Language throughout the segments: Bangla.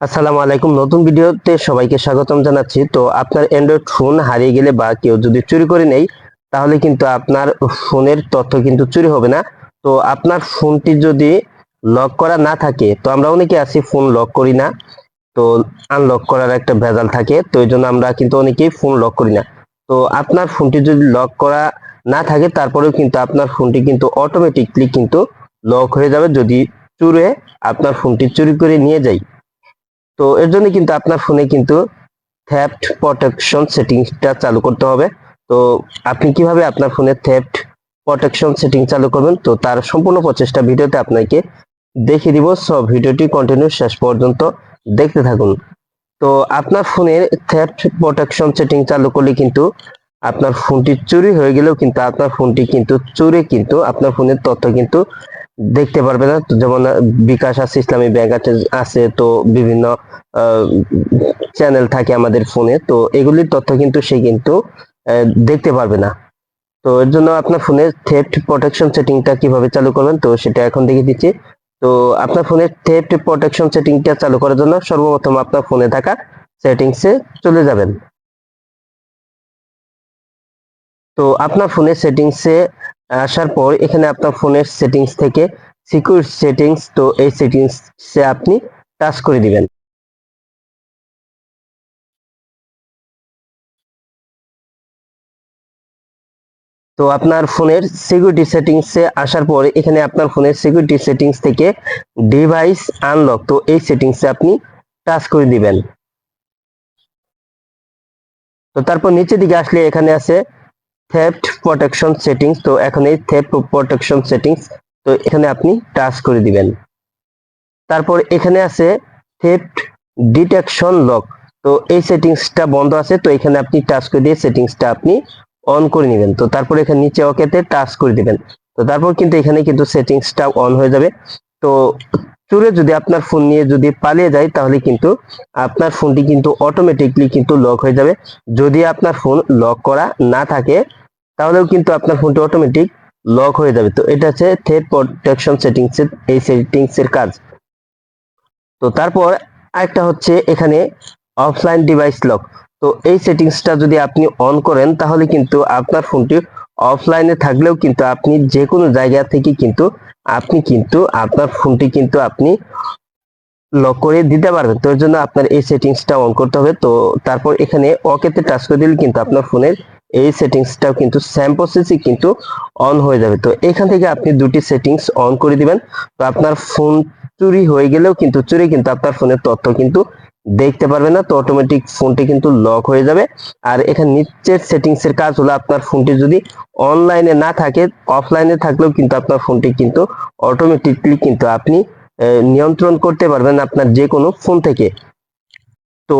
আসসালামু আলাইকুম। নতুন ভিডিওতে সবাইকে স্বাগতম জানাচ্ছি। তো আপনার অ্যান্ড্রয়েড ফোন হারিয়ে গেলে বা কেউ যদি চুরি করে নেই তাহলে কিন্তু আপনার ফোনের তথ্য কিন্তু চুরি হবে না। তো আপনার ফোনটি যদি লক করা না থাকে, তো আমরা অনেকে আছি ফোন লক করি না, তো আনলক করার একটা ভেজাল থাকে, তো এই জন্য আমরা কিন্তু অনেকেই ফোন লক করি না। তো আপনার ফোনটি যদি লক করা না থাকে, তারপরেও কিন্তু আপনার ফোনটি কিন্তু অটোমেটিকলি কিন্তু লক হয়ে যাবে যদি চুরে আপনার ফোনটি চুরি করে নিয়ে যায় তো এর জন্য কিন্তু আপনার ফোনে কিন্তু থ্যাফট প্রোটেকশন সেটিংসটা চালু করতে হবে। তো আপনি কীভাবে আপনার ফোনে থ্যাফট প্রোটেকশন সেটিং চালু করবেন, তো তার সম্পূর্ণ প্রচেষ্টা ভিডিওতে আপনাকে দেখিয়ে দিব। সব ভিডিওটি কন্টিনিউ শেষ পর্যন্ত দেখতে থাকুন। তো আপনার ফোনের থ্যাফট প্রোটেকশন সেটিং চালু করলে কিন্তু আপনার ফোনটি চুরি হয়ে গেলেও কিন্তু আপনার ফোনটি কিন্তু চুরি কিন্তু আপনার ফোনের তথ্য কিন্তু দেখতে পারবে না। যেমন বিকাশ আছে, ইসলামী ব্যাংক আছে আছে, তো বিভিন্ন চ্যানেল থাকে আমাদের ফোনে তো এগুলির তথ্য কিন্তু সে কিন্তু দেখতে পারবে না। তো এর জন্য আপনার ফোনে থেফট প্রোটেকশন সেটিংটা কীভাবে চালু করবেন, তো সেটা এখন দেখিয়ে দিচ্ছি। তো আপনার ফোনে থেফট প্রোটেকশন সেটিংটা চালু করার জন্য সর্বপ্রথম আপনার ফোনে থাকা সেটিংসে চলে যাবেন। তো আপনার ফোনের সেটিংসে আসার পর এখানে আপনার ফোনের সেটিংস থেকে সিকিউর সেটিংস তো এই সেটিংসে আপনি টাচ করে দিবেন। তো আপনার ফোনের সিকিউরিটি সেটিংসে আসার পর এখানে আপনার ফোনের সিকিউরিটি সেটিংস থেকে ডিভাইস আনলক তো এই সেটিংসে আপনি টাচ করে দিবেন। তো তারপর নিচের দিকে আসলে এখানে আছে থেফট প্রোটেকশন সেটিংস তো এখন এই থেফট প্রোটেকশন সেটিংস তো এখানে আপনি টাচ করে দিবেন। তারপর এখানে আছে থেফট ডিটেকশন লক তো এই সেটিংসটা বন্ধ আছে, তো এখানে আপনি টাচ করে দিয়ে সেটিংসটা আপনি অন করে নেবেন। তো তারপর এখানে নিচে ওকেতে টাচ করে দিবেন। তো তারপর কিন্তু এখানে কিন্তু সেটিংসটা অন হয়ে যাবে। তো চুরে যদি আপনার ফোন নিয়ে যদি পালিয়ে যায়, তাহলে কিন্তু আপনার ফোনটি কিন্তু অটোমেটিকলি কিন্তু লক হয়ে যাবে। যদি আপনার ফোন লক করা না থাকে তাহলেও কিন্তু আপনার ফোনটি অটোমেটিক লক হয়ে যাবে। তো এটা হচ্ছে থেট প্রোটেকশন সেটিংস এই সেটিংস এর কাজ। তো তারপর আরেকটা হচ্ছে এখানে অফলাইন ডিভাইস লক তো এই সেটিংসটা যদি আপনি অন করেন, তাহলে কিন্তু আপনার ফোনটি অফলাইনে থাকলেও কিন্তু আপনি যে কোনো জায়গা থেকে কিন্তু আপনি কিন্তু আপনার ফোনটি কিন্তু আপনি লক করে দিতে পারবেন। তো এর জন্য আপনার এই সেটিংসটা অন করতে হবে। তো তারপর এখানে ওকেতে টাচ করে দিলে কিন্তু আপনার ফোনের এই সেটিংসটাও কিন্তু সেম প্রসেসই কিন্তু অন হয়ে যাবে। তো এখান থেকে আপনি দুটি সেটিংস অন করে দিবেন। তো আপনার ফোন চুরি হয়ে গেলেও কিন্তু, চুরি কিন্তু আপনার ফোনের তথ্য কিন্তু দেখতে পারবে না। তো অটোমেটিক ফোনটি কিন্তু লক হয়ে যাবে। আর এখানে নিচের সেটিংস এর কাজ হলো আপনার ফোনটি যদি অনলাইনে না থাকে অফলাইনে থাকলেও কিন্তু আপনার ফোনটি কিন্তু অটোমেটিকলি কিন্তু আপনি নিয়ন্ত্রণ করতে পারবেন আপনার যে কোনো ফোন থেকে। তো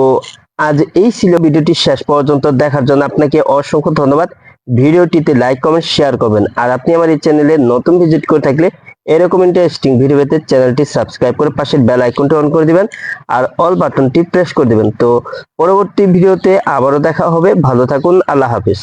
আজ এই ছিল ভিডিওটি শেষ পর্যন্ত দেখার জন্য আপনাকে অসংখ্য ধন্যবাদ। ভিডিওটিতে লাইক কমেন্ট শেয়ার করবেন। আর আপনি আমার এই চ্যানেলে নতুন ভিজিট করে থাকলে এরকম ইন্টারেস্টিং ভিডিও পেতে চ্যানেলটি সাবস্ক্রাইব করে পাশের বেল আইকনটি অন করে দিবেন আর অল বাটনটি প্রেস করে দিবেন। তো পরবর্তী ভিডিওতে আবারও দেখা হবে। ভালো থাকুন। আল্লাহ হাফিজ।